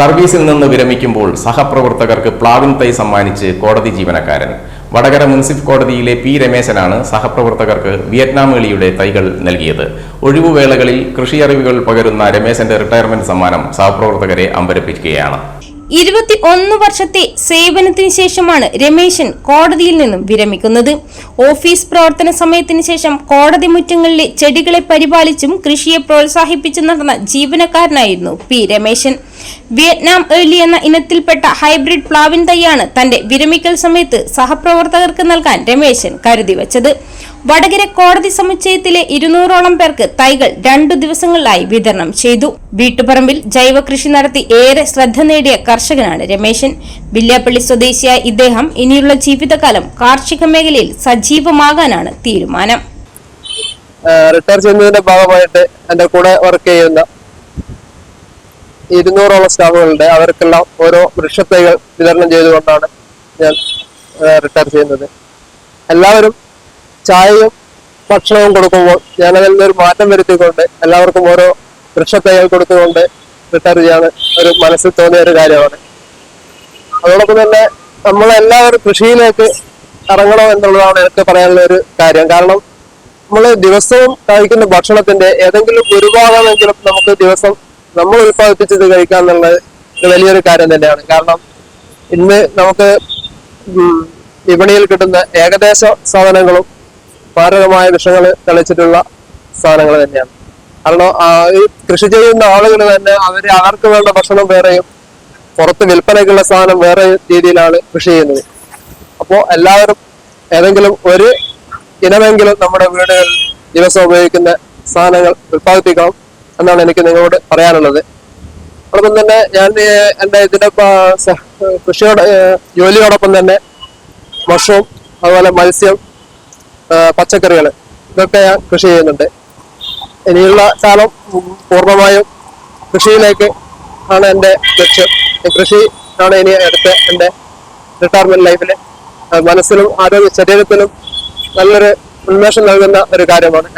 സർവീസിൽ നിന്ന് വിരമിക്കുമ്പോൾ സഹപ്രവർത്തകർക്ക് പ്ലാവിൻ തൈ സമ്മാനിച്ച് കോടതി ജീവനക്കാരൻ. വടകര മുനിസിപ്പൽ കോടതിയിലെ പി രമേശനാണ് സഹപ്രവർത്തകർക്ക് വിയറ്റ്നാം എളിയുടെ തൈകൾ നൽകിയത്. ഒഴിവുവേളകളിൽ കൃഷിയറിവുകൾ പകരുന്ന രമേശന്റെ റിട്ടയർമെന്റ് സമ്മാനം സഹപ്രവർത്തകരെ അമ്പരപ്പിക്കുകയാണ്. ഇരുപത്തി ഒന്ന് വർഷത്തെ സേവനത്തിന് ശേഷമാണ് രമേശൻ കോടതിയിൽ നിന്നും വിരമിക്കുന്നത്. ഓഫീസ് പ്രവർത്തന സമയത്തിന് ശേഷം കോടതി മുറ്റങ്ങളിലെ ചെടികളെ പരിപാലിച്ചും കൃഷിയെ പ്രോത്സാഹിപ്പിച്ചും നടന്ന ജീവനക്കാരനായിരുന്നു പി രമേശൻ. വിയറ്റ്നാം ഏർലി എന്ന ഇനത്തിൽപ്പെട്ട ഹൈബ്രിഡ് പ്ലാവിൻ തൈയാണ് തന്റെ വിരമിക്കൽ സമയത്ത് സഹപ്രവർത്തകർക്ക് നൽകാൻ രമേശൻ കരുതി വച്ചത്. വടകര കോടതി സമുച്ചയത്തിലെ ഇരുന്നൂറോളം പേർക്ക് തൈകൾ രണ്ടു ദിവസങ്ങളിലായി വിതരണം ചെയ്തു. വീട്ടുപറമ്പിൽ ജൈവ കൃഷി നടത്തി ഏറെ ശ്രദ്ധ നേടിയ കർഷകനാണ് രമേശൻ. വില്യാപ്പള്ളി സ്വദേശിയായ ഇദ്ദേഹം ഇനിയുള്ള ജീവിതകാലം കാർഷിക മേഖലയിൽ സജീവമാകാനാണ് തീരുമാനം. റിട്ടയർ ചെയ്യുന്നതിന്റെ ഭാഗമായിട്ട് എന്റെ കൂടെ വർക്ക് ചെയ്യുന്ന ഇരുന്നൂറോളം സ്റ്റാഫുകളുണ്ട്. അവർക്കെല്ലാം ഓരോ വൃക്ഷത്തൈകൾ വിതരണം ചെയ്തുകൊണ്ടാണ് ഞാൻ റിട്ടയർ ചെയ്യുന്നത്. എല്ലാവരും ചായയും ഭക്ഷണവും കൊടുക്കുമ്പോൾ ഞാൻ അതിൽ നിന്നൊരു മാറ്റം വരുത്തിക്കൊണ്ട് എല്ലാവർക്കും ഓരോ വൃക്ഷത്തൈകൾ കൊടുത്തുകൊണ്ട് റിട്ടയർ ചെയ്യാൻ ഒരു മനസ്സിൽ തോന്നിയ ഒരു കാര്യമാണ്. അതോടൊപ്പം തന്നെ നമ്മളെല്ലാവരും കൃഷിയിലേക്ക് ഇറങ്ങണം എന്നുള്ളതാണ് എനിക്ക് പറയാനുള്ള ഒരു കാര്യം. കാരണം നമ്മൾ ദിവസവും കഴിക്കുന്ന ഭക്ഷണത്തിന്റെ ഏതെങ്കിലും ഒരു ഭാഗമെങ്കിലും നമുക്ക് ദിവസം നമ്മൾ ഉൽപ്പാദിപ്പിച്ചത് കഴിക്കുക എന്നുള്ളത് വലിയൊരു കാര്യം തന്നെയാണ്. കാരണം ഇന്ന് നമുക്ക് വിപണിയിൽ കിട്ടുന്ന ഏകദേശ സാധനങ്ങളും മാരകമായ വിഷങ്ങൾ തെളിച്ചിട്ടുള്ള സാധനങ്ങൾ തന്നെയാണ്. കാരണം ഈ കൃഷി ചെയ്യുന്ന ആളുകൾ തന്നെ അവർ അവർക്ക് വേണ്ട ഭക്ഷണം വേറെയും പുറത്ത് വിൽപ്പനയ്ക്കുള്ള സാധനം വേറെ രീതിയിലാണ് കൃഷി ചെയ്യുന്നത്. അപ്പോൾ എല്ലാവരും ഏതെങ്കിലും ഒരു ഇനമെങ്കിലും നമ്മുടെ വീടുകളിൽ ദിവസം ഉപയോഗിക്കുന്ന സാധനങ്ങൾ ഉൽപ്പാദിപ്പിക്കണം. എന്നാണ് എനിക്ക് നിങ്ങളോട് പറയാനുള്ളത്. അതോടൊപ്പം തന്നെ ഞാൻ എന്റെ ഇതിന്റെ കൃഷിയോട് ജോലിയോടൊപ്പം തന്നെ മഷ്റൂം അതുപോലെ മത്സ്യം പച്ചക്കറികൾ ഇതൊക്കെ ഞാൻ കൃഷി ചെയ്യുന്നുണ്ട്. ഇനിയുള്ള കാലം പൂർണമായും കൃഷിയിലേക്ക് ആണ് എന്റെ ലക്ഷ്യം. കൃഷി ആണ് ഇനി അടുത്ത എന്റെ റിട്ടയർമെന്റ് ലൈഫിൽ മനസ്സിലും ആരോഗ്യ ശരീരത്തിലും നല്ലൊരു ഉന്മേഷം നൽകുന്ന ഒരു കാര്യമാണ്.